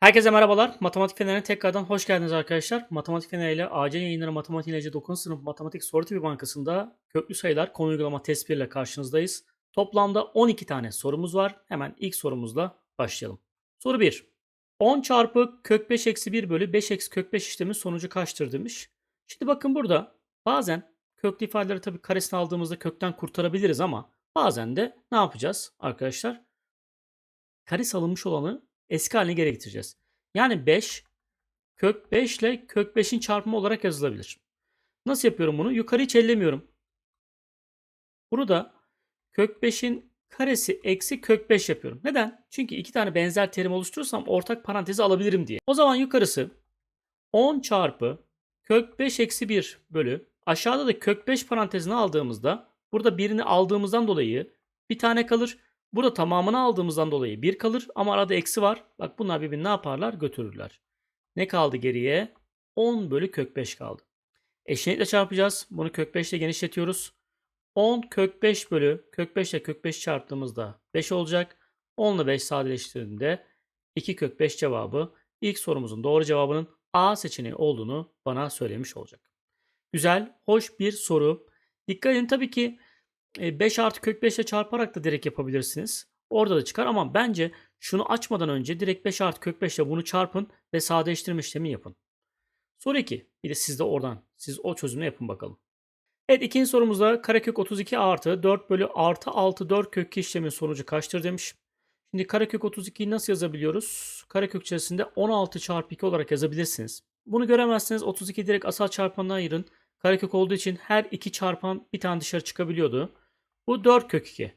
Herkese merhabalar. Matematik Feneri'ne tekrardan hoş geldiniz arkadaşlar. Matematik Feneri ile acil yayınları Matematik İlacı 9. sınıf Matematik Soru Tipi Bankası'nda köklü sayılar konu uygulama test 1 ile karşınızdayız. Toplamda 12 tane sorumuz var. Hemen ilk sorumuzla başlayalım. Soru 1. 10 çarpı kök 5 eksi 1 bölü 5 eksi kök 5 işlemin sonucu kaçtır demiş. Şimdi bakın burada bazen köklü ifadeleri tabii karesini aldığımızda kökten kurtarabiliriz ama bazen de ne yapacağız arkadaşlar? Karesi alınmış olanı eski haline geri getireceğiz. Yani 5 kök 5 ile kök 5'in çarpımı olarak yazılabilir. Nasıl yapıyorum bunu? Yukarı hiç ellemiyorum. Bunu da kök 5'in karesi eksi kök 5 yapıyorum. Neden? Çünkü iki tane benzer terim oluşturursam ortak parantezi alabilirim diye. O zaman yukarısı 10 çarpı kök 5 eksi 1 bölü aşağıda da kök 5 parantezini aldığımızda burada birini aldığımızdan dolayı bir tane kalır. Burada tamamını aldığımızdan dolayı 1 kalır ama arada eksi var. Bak bunlar birbirini ne yaparlar? Götürürler. Ne kaldı geriye? 10 bölü kök 5 kaldı. Eşlenikle çarpacağız. Bunu kök 5 ile genişletiyoruz. 10 kök 5 bölü kök 5 ile kök 5 çarptığımızda 5 olacak. 10 ile 5 sadeleştirdiğinde 2 kök 5 cevabı ilk sorumuzun doğru cevabının A seçeneği olduğunu bana söylemiş olacak. Güzel, hoş bir soru. Dikkat edin tabii ki 5 artı kök 5 ile çarparak da direkt yapabilirsiniz. Orada da çıkar ama bence şunu açmadan önce direkt 5 artı kök 5 ile bunu çarpın ve sadeleştirme işlemi yapın. Soru 2. Bir de siz de oradan siz o çözümü yapın bakalım. Evet ikinci sorumuzda karekök 32 artı 4 bölü artı 6 4 kök 2 işlemin sonucu kaçtır demiş. Şimdi karekök 32'yi nasıl yazabiliyoruz? Karekök içerisinde 16 çarpı 2 olarak yazabilirsiniz. Bunu göremezseniz 32 direkt asal çarpanına ayırın. Karekök olduğu için her iki çarpan bir tane dışarı çıkabiliyordu. Bu 4 kök 2.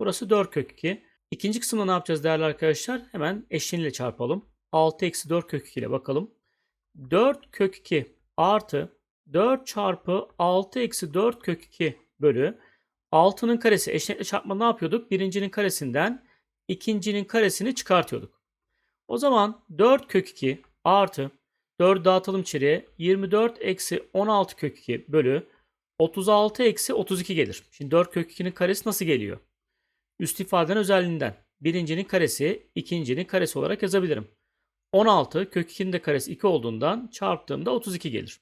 Burası 4 kök 2. İkinci kısımda ne yapacağız değerli arkadaşlar? Hemen eşleniyle çarpalım. 6 eksi 4 kök 2 ile bakalım. 4 kök 2 artı 4 çarpı 6 eksi 4 kök 2 bölü 6'nın karesi eşlenikle çarpma ne yapıyorduk? Birincinin karesinden ikincinin karesini çıkartıyorduk. O zaman 4 kök 2 artı 4 dağıtalım içeriye 24 eksi 16 kök 2 bölü 36 eksi 32 gelir. Şimdi 4 kök 2'nin karesi nasıl geliyor? Üst ifadenin özelliğinden. Birincinin karesi ikincinin karesi olarak yazabilirim. 16 kök 2'nin de karesi 2 olduğundan çarptığımda 32 gelir.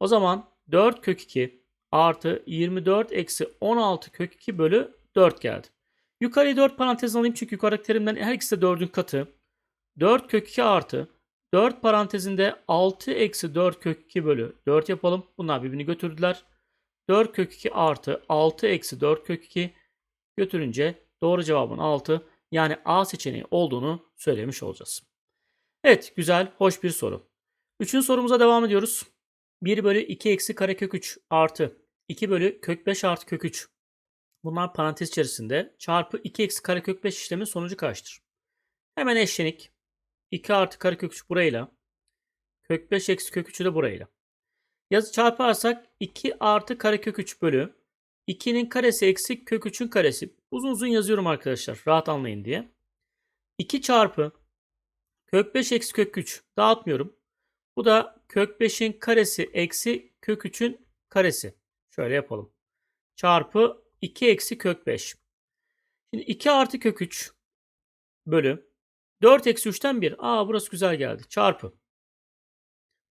O zaman 4 kök 2 artı 24 eksi 16 kök 2 bölü 4 geldi. Yukarıya 4 parantez alayım çünkü yukarıdaki terimlerin her ikisi de 4'ün katı. 4 kök 2 artı 4 parantezinde 6 eksi 4 kök 2 bölü 4 yapalım. Bunlar birbirini götürdüler. 4 kök 2 artı 6 eksi 4 kök 2 götürünce doğru cevabın 6 yani A seçeneği olduğunu söylemiş olacağız. Evet güzel hoş bir soru. Üçüncü sorumuza devam ediyoruz. 1 bölü 2 eksi karekök 3 artı 2 bölü kök 5 artı kök 3. Bunlar parantez içerisinde çarpı 2 eksi karekök 5 işlemin sonucu kaçtır? Hemen eşlenik. 2 artı karekök 3 burayla. Kök 5 eksi kök 3'ü de burayla. Yazı çarparsak 2 artı karekök 3 bölü 2'nin karesi eksi kök 3'ün karesi. Uzun uzun yazıyorum arkadaşlar rahat anlayın diye. 2 çarpı kök 5 eksi kök 3 dağıtmıyorum. Bu da kök 5'in karesi eksi kök 3'ün karesi. Şöyle yapalım. Çarpı 2 eksi kök 5. Şimdi 2 artı kök 3 bölü 4 eksi 3'ten 1. Aa burası güzel geldi. Çarpı.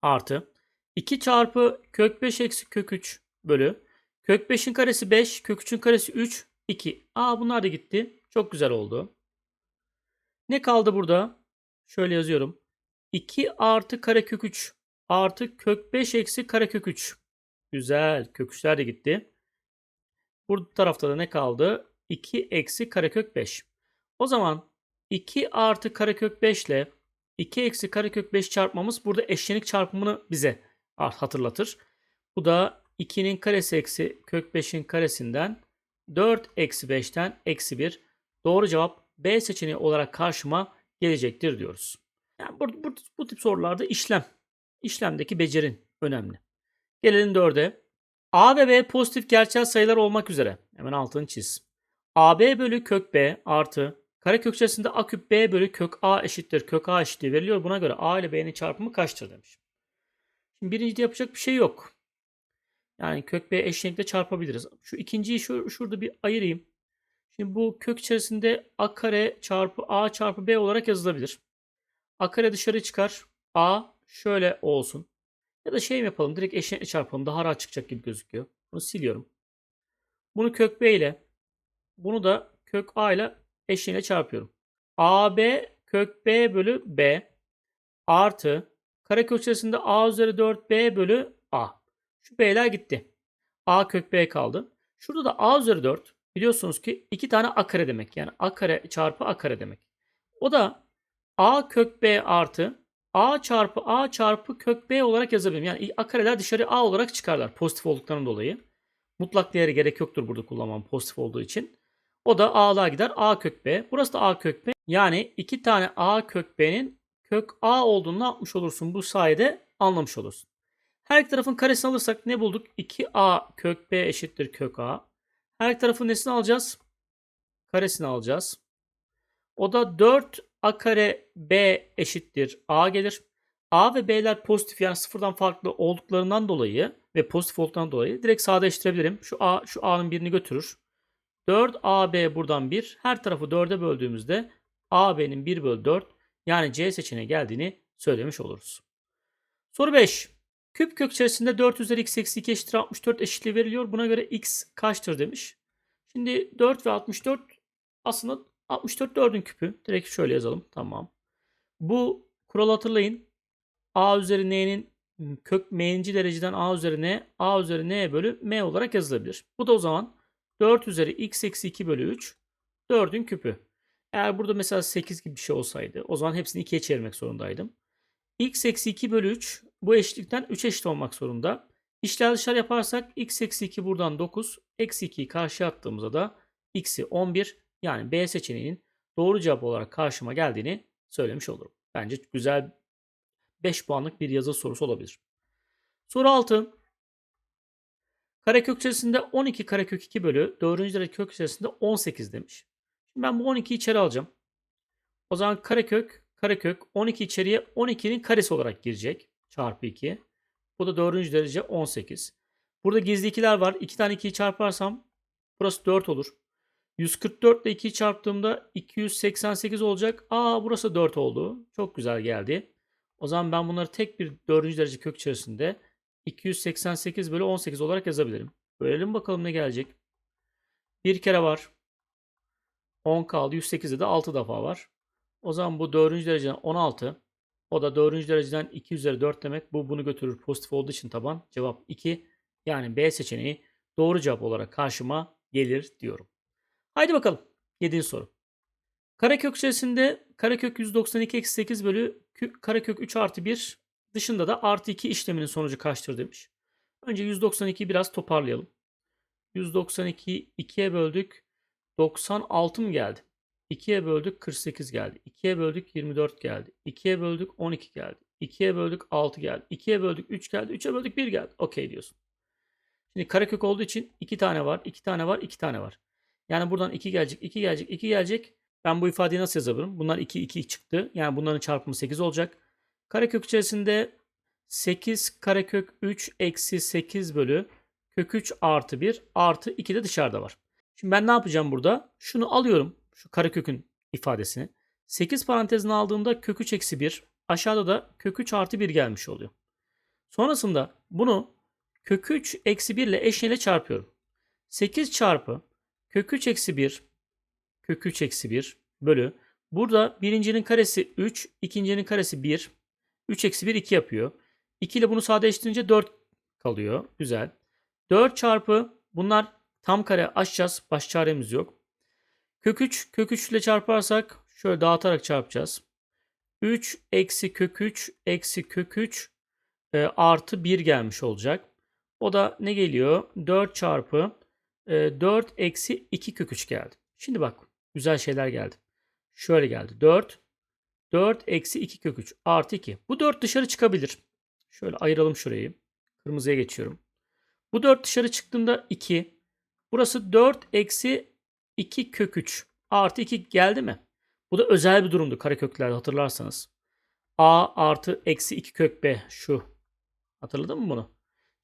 Artı. 2 çarpı kök 5 eksi kök 3 bölü. Kök 5'in karesi 5. Kök 3'ün karesi 3. 2. Aa bunlar da gitti. Çok güzel oldu. Ne kaldı burada? Şöyle yazıyorum. 2 artı karekök 3 artı kök 5 eksi karekök 3. Güzel. Kök 3'ler de gitti. Bu tarafta da ne kaldı? 2 eksi karekök 5. O zaman 2 artı karekök 5 ile 2 eksi karekök 5 çarpmamız burada eşlenik çarpımını bize hatırlatır. Bu da 2'nin karesi eksi kök 5'in karesinden 4 eksi 5'ten eksi 1. Doğru cevap B seçeneği olarak karşıma gelecektir diyoruz. Yani bu, bu, bu tip sorularda işlem, işlemdeki becerin önemli. Gelelim 4'e. A ve B pozitif gerçel sayılar olmak üzere. Hemen altını çiz. AB bölü kök B artı karekök içerisinde A küp B bölü kök A eşittir. Kök A eşitliği veriliyor. Buna göre A ile B'nin çarpımı kaçtır demiş. Şimdi birincide yapacak bir şey yok. Yani kök B eşlenikle çarpabiliriz. Şu ikinciyi şu, şurada bir ayırayım. Şimdi bu kök içerisinde A kare çarpı A çarpı B olarak yazılabilir. A kare dışarı çıkar. A şöyle olsun. Ya da şey mi yapalım? Direkt eşitlikle çarpalım. Daha rahat çıkacak gibi gözüküyor. Bunu siliyorum. Bunu kök B ile bunu da kök A ile eşiğine çarpıyorum. AB kök B bölü B artı karekök içerisinde A üzeri 4 B bölü A. Şu B'ler gitti. A kök B kaldı. Şurada da A üzeri 4 biliyorsunuz ki iki tane A kare demek. Yani A kare çarpı A kare demek. O da A kök B artı A çarpı A çarpı kök B olarak yazabilirim. Yani A kareler dışarı A olarak çıkarlar pozitif olduklarından dolayı. Mutlak değeri gerek yoktur burada kullanmam pozitif olduğu için. O da A'lığa gider. A kök B. Burası da A kök B. Yani iki tane A kök B'nin kök A olduğunu yapmış olursun? Bu sayede anlamış olursun. Her iki tarafın karesini alırsak ne bulduk? 2A kök B eşittir kök A. Her iki tarafın nesini alacağız? Karesini alacağız. O da 4 A kare B eşittir A gelir. A ve B'ler pozitif yani sıfırdan farklı olduklarından dolayı ve pozitif olduklarından dolayı direkt sadeleştirebilirim. Şu A şu A'nın birini götürür. 4AB buradan 1. Her tarafı 4'e böldüğümüzde AB'nin 1 bölü 4 yani C seçeneği geldiğini söylemiş oluruz. Soru 5. Küp kök içerisinde 4 üzeri x eksi 2 eşittir 64 eşitliği veriliyor. Buna göre x kaçtır demiş. Şimdi 4 ve 64 aslında 64 4'ün küpü. Direkt şöyle yazalım. Tamam. Bu kuralı hatırlayın. A üzeri n'nin kök m'inci dereceden a üzeri n, a üzeri n bölü m olarak yazılabilir. Bu da o zaman 4 üzeri x eksi 2 bölü 3 4'ün küpü. Eğer burada mesela 8 gibi bir şey olsaydı o zaman hepsini 2'ye çevirmek zorundaydım. x eksi 2 bölü 3 bu eşitlikten 3 eşit olmak zorunda. İşler dışarı yaparsak x eksi 2 buradan 9. Eksi 2'yi karşıya attığımızda da x'i 11 yani B seçeneğinin doğru cevap olarak karşıma geldiğini söylemiş olurum. Bence güzel 5 puanlık bir yazı sorusu olabilir. Soru 6. Karekök içerisinde 12 karekök 2 bölü 4. derece kök içerisinde 18 demiş. Şimdi ben bu 12'yi içeri alacağım. O zaman karekök karekök 12 içeriye 12'nin karesi olarak girecek. Çarpı 2. Bu da 4. derece 18. Burada gizli ikiler var. 2 tane 2'yi çarparsam burası 4 olur. 144 ile 2'yi çarptığımda 288 olacak. Aa burası 4 oldu. Çok güzel geldi. O zaman ben bunları tek bir 4. derece kök içerisinde 288 bölü 18 olarak yazabilirim. Bölelim bakalım ne gelecek. Bir kere var. 10 kaldı. 108'de de 6 defa var. O zaman bu 4. dereceden 16. O da 4. dereceden 2 üzeri 4 demek. Bu bunu götürür. Pozitif olduğu için taban. Cevap 2. Yani B seçeneği doğru cevap olarak karşıma gelir diyorum. Haydi bakalım. 7. soru. Karekök içerisinde karekök 192 eksi 8 bölü karekök 3 artı 1 dışında da artı 2 işleminin sonucu kaçtır demiş. Önce 192'yi biraz toparlayalım. 192'yi 2'ye böldük. 96 mı geldi? 2'ye böldük 48 geldi. 2'ye böldük 24 geldi. 2'ye böldük 12 geldi. 2'ye böldük 6 geldi. 2'ye böldük 3 geldi. 3'e böldük 1 geldi. Okey diyorsun. Şimdi karekök olduğu için 2 tane var, 2 tane var, 2 tane var. Yani buradan 2 gelecek, 2 gelecek, 2 gelecek. Ben bu ifadeyi nasıl yazabilirim? Bunlar 2, 2 çıktı. Yani bunların çarpımı 8 olacak. Karekök içerisinde 8 karekök 3 eksi 8 bölü kök 3 artı 1 artı 2 de dışarıda var. Şimdi ben ne yapacağım burada? Şunu alıyorum. Şu karekökün ifadesini. 8 parantezine aldığımda kök 3 eksi 1. Aşağıda da kök 3 artı 1 gelmiş oluyor. Sonrasında bunu kök 3 eksi 1 ile eşiğiyle çarpıyorum. 8 çarpı kök 3 eksi 1 kök 3 eksi 1 bölü. Burada birincinin karesi 3, ikincinin karesi 1. 3 eksi 1 2 yapıyor. 2 ile bunu sadeleştirince 4 kalıyor. Güzel. 4 çarpı bunlar tam kare açacağız. Baş çaremiz yok. Kök 3 kök 3 ile çarparsak şöyle dağıtarak çarpacağız. 3 eksi kök 3 eksi kök 3 e, artı 1 gelmiş olacak. O da ne geliyor? 4 çarpı e, 4 eksi 2 kök 3 geldi. Şimdi bak güzel şeyler geldi. Şöyle geldi. 4 4 eksi 2 kök 3 artı 2. Bu 4 dışarı çıkabilir. Şöyle ayıralım şurayı. Kırmızıya geçiyorum. Bu 4 dışarı çıktığında 2. Burası 4 eksi 2 kök 3 artı 2 geldi mi? Bu da özel bir durumdu kareköklerde hatırlarsanız. A artı eksi 2 kök B şu. Hatırladın mı bunu?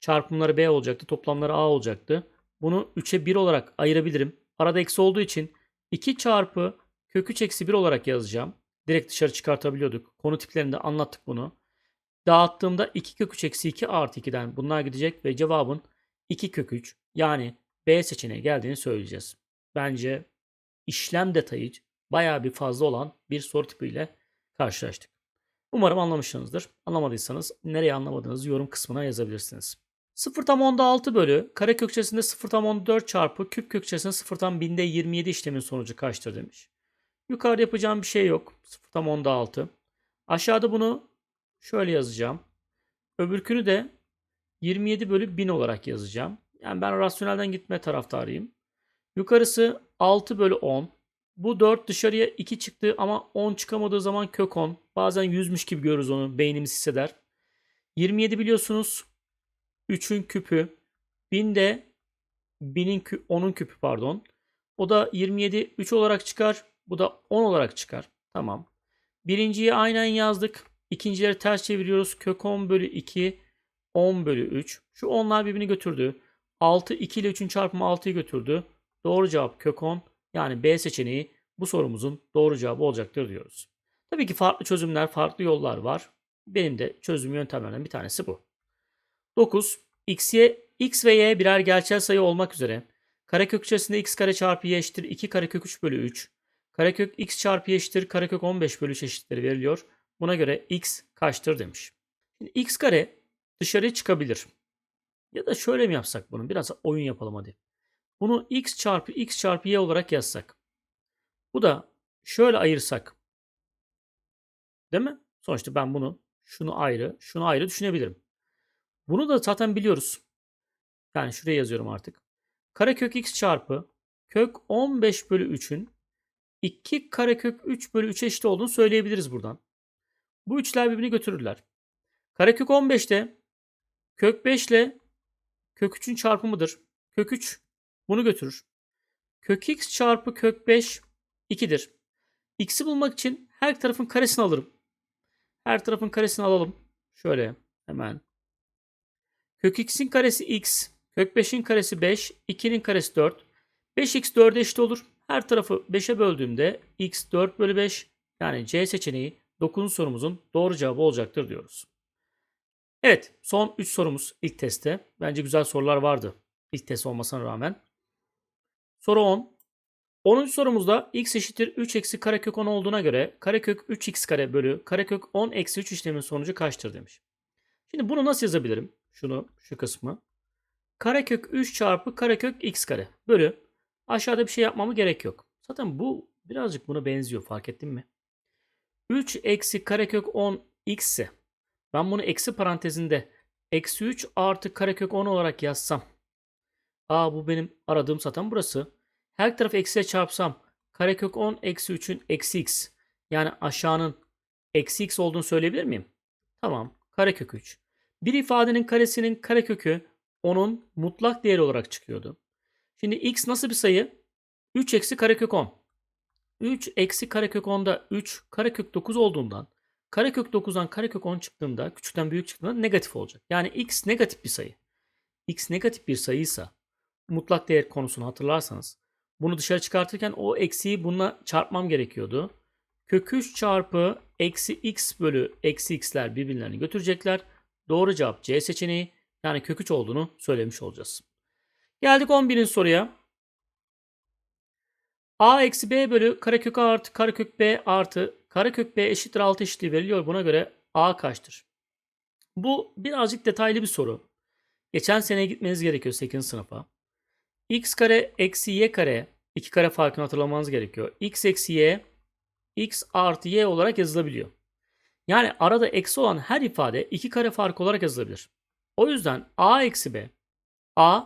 Çarpımları B olacaktı. Toplamları A olacaktı. Bunu 3'e 1 olarak ayırabilirim. Arada eksi olduğu için 2 çarpı kök 3 eksi 1 olarak yazacağım. direkt dışarı çıkartabiliyorduk. Konu tiplerinde anlattık bunu. Dağıttığımda 2 kök 3 eksi 2 artı 2'den bunlar gidecek ve cevabın 2 kök 3 yani B seçeneği geldiğini söyleyeceğiz. Bence işlem detayı bayağı bir fazla olan bir soru tipiyle karşılaştık. Umarım anlamışsınızdır. Anlamadıysanız nereye anlamadığınızı yorum kısmına yazabilirsiniz. 0 tam onda 6 bölü kare kökçesinde 0 tam onda 4 çarpı küp kökçesinde 0 tam binde 27 işlemin sonucu kaçtır demiş. Yukarıda yapacağım bir şey yok. 0 tam onda 6. Aşağıda bunu şöyle yazacağım. Öbürkünü de 27 bölü 1000 olarak yazacağım. Yani ben rasyonelden gitme taraftarıyım. Yukarısı 6 bölü 10. Bu 4 dışarıya 2 çıktı ama 10 çıkamadığı zaman kök 10. Bazen 100'müş gibi görürüz onu. Beynimiz hisseder. 27 biliyorsunuz 3'ün küpü. 1000 de 1000'in kü 10'un küpü pardon. O da 27 3 olarak çıkar. Bu da 10 olarak çıkar. Tamam. Birinciyi aynen yazdık. İkincileri ters çeviriyoruz. Kök 10 bölü 2 10 bölü 3. Şu 10'lar birbirini götürdü. 6 2 ile 3'ün çarpımı 6'yı götürdü. Doğru cevap kök 10. Yani B seçeneği bu sorumuzun doğru cevabı olacaktır diyoruz. Tabii ki farklı çözümler, farklı yollar var. Benim de çözüm yöntemlerinden bir tanesi bu. 9. X, y, x ve y birer gerçel sayı olmak üzere karekök içerisinde x kare çarpı y eşittir 2 karekök 3 bölü 3. Karekök x çarpı y eşittir karekök 15 bölü 3 eşitleri veriliyor. Buna göre x kaçtır demiş. Şimdi x kare dışarıya çıkabilir. Ya da şöyle mi yapsak bunu? Biraz oyun yapalım hadi. Bunu x çarpı x çarpı y olarak yazsak. Bu da şöyle ayırsak. Değil mi? Sonuçta ben bunu şunu ayrı, şunu ayrı düşünebilirim. Bunu da zaten biliyoruz. Yani şuraya yazıyorum artık. Karekök x çarpı kök 15 bölü 3'ün 2 karekök 3 bölü 3 eşit olduğunu söyleyebiliriz buradan. Bu üçler birbirini götürürler. Karekök 15'te kök 5 ile kök 3'ün çarpımıdır. Kök 3 bunu götürür. Kök x çarpı kök 5 2'dir. X'i bulmak için her tarafın karesini alırım. Her tarafın karesini alalım. Şöyle hemen. Kök x'in karesi x. Kök 5'in karesi 5. 2'nin karesi 4. 5x 4'e eşit olur. Her tarafı 5'e böldüğümde x 4 bölü 5 yani C seçeneği 9. sorumuzun doğru cevabı olacaktır diyoruz. Evet son 3 sorumuz ilk testte. Bence güzel sorular vardı. İlk test olmasına rağmen. Soru 10. 10. sorumuzda x eşittir 3 eksi karekök 10 olduğuna göre karekök 3x kare bölü karekök 10 eksi 3 işlemin sonucu kaçtır demiş. Şimdi bunu nasıl yazabilirim? Şunu, şu kısmı. Karekök 3 çarpı karekök x kare bölü aşağıda bir şey yapmama gerek yok. Zaten bu birazcık buna benziyor fark ettin mi? 3 eksi karekök 10 x ise ben bunu eksi parantezinde eksi 3 artı karekök 10 olarak yazsam. Aa bu benim aradığım zaten burası. Her tarafı eksiye çarpsam karekök 10 eksi 3'ün eksi x. Yani aşağının eksi x olduğunu söyleyebilir miyim? Tamam. Karekök 3. Bir ifadenin karesinin karekökü onun mutlak değeri olarak çıkıyordu. Şimdi x nasıl bir sayı? 3 eksi karekök 10. 3 eksi karekök 10'da 3 karekök 9 olduğundan karekök 9'dan karekök 10 çıktığında küçükten büyük çıktığında negatif olacak. Yani x negatif bir sayı. x negatif bir sayıysa mutlak değer konusunu hatırlarsanız bunu dışarı çıkartırken o eksiği bununla çarpmam gerekiyordu. Kök 3 çarpı eksi x bölü eksi x'ler birbirlerini götürecekler. Doğru cevap C seçeneği yani kök 3 olduğunu söylemiş olacağız. Geldik 11. soruya. a eksi b bölü karekök a artı karekök b artı karekök b eşittir 6 eşitliği veriliyor. Buna göre a kaçtır? Bu birazcık detaylı bir soru. Geçen seneye gitmeniz gerekiyor 8. sınıfa. x kare eksi y kare 2 kare farkını hatırlamanız gerekiyor. x eksi y x artı y olarak yazılabiliyor. Yani arada eksi olan her ifade 2 kare farkı olarak yazılabilir. O yüzden a eksi b a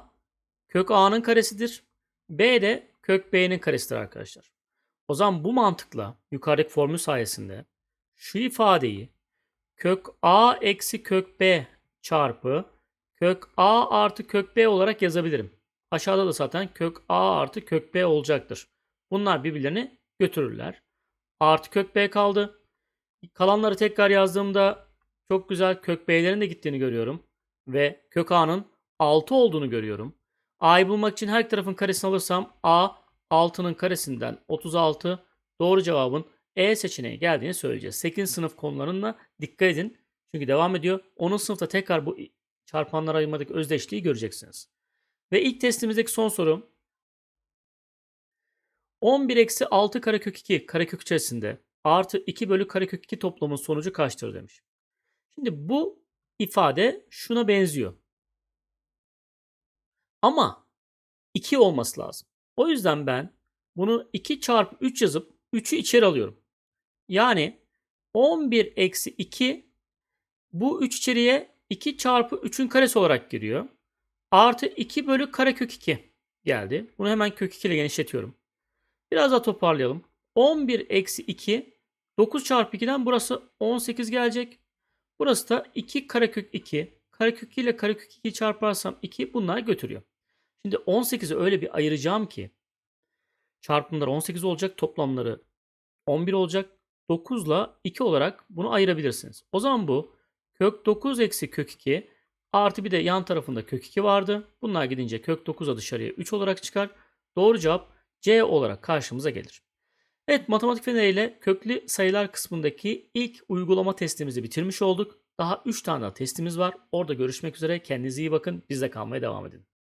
kök a'nın karesidir. b de kök b'nin karesidir arkadaşlar. O zaman bu mantıkla yukarıdaki formül sayesinde şu ifadeyi kök a eksi kök b çarpı kök a artı kök b olarak yazabilirim. Aşağıda da zaten kök a artı kök b olacaktır. Bunlar birbirlerini götürürler. Artı kök b kaldı. Kalanları tekrar yazdığımda çok güzel kök b'lerin de gittiğini görüyorum. Ve kök a'nın 6 olduğunu görüyorum. a'yı bulmak için her tarafın karesini alırsam a 6'nın karesinden 36 doğru cevabın E seçeneği geldiğini söyleyeceğiz. 8. sınıf konularına dikkat edin. Çünkü devam ediyor. 10. sınıfta tekrar bu çarpanlara ayırmadaki özdeşliği göreceksiniz. Ve ilk testimizdeki son soru 11 eksi 6 karekök 2 karekök içerisinde artı 2 bölü karekök 2 toplamın sonucu kaçtır demiş. Şimdi bu ifade şuna benziyor. Ama 2 olması lazım. O yüzden ben bunu 2 çarpı 3 yazıp 3'ü içeri alıyorum. Yani 11 eksi 2 bu 3 içeriye 2 çarpı 3'ün karesi olarak giriyor. Artı 2 bölü karekök 2 geldi. Bunu hemen kök 2 ile genişletiyorum. Biraz daha toparlayalım. 11 eksi 2 9 çarpı 2'den burası 18 gelecek. Burası da 2 karekök 2. Karekök 2 ile karekök 2'yi çarparsam 2 bunlar götürüyor. Şimdi 18'i öyle bir ayıracağım ki çarpımları 18 olacak, toplamları 11 olacak. 9 ile 2 olarak bunu ayırabilirsiniz. O zaman bu kök 9 eksi kök 2 artı bir de yan tarafında kök 2 vardı. Bunlar gidince kök 9 da dışarıya 3 olarak çıkar. Doğru cevap C olarak karşımıza gelir. Evet matematik feneri ile köklü sayılar kısmındaki ilk uygulama testimizi bitirmiş olduk. Daha 3 tane daha testimiz var. Orada görüşmek üzere. Kendinize iyi bakın. Bizde kalmaya devam edin.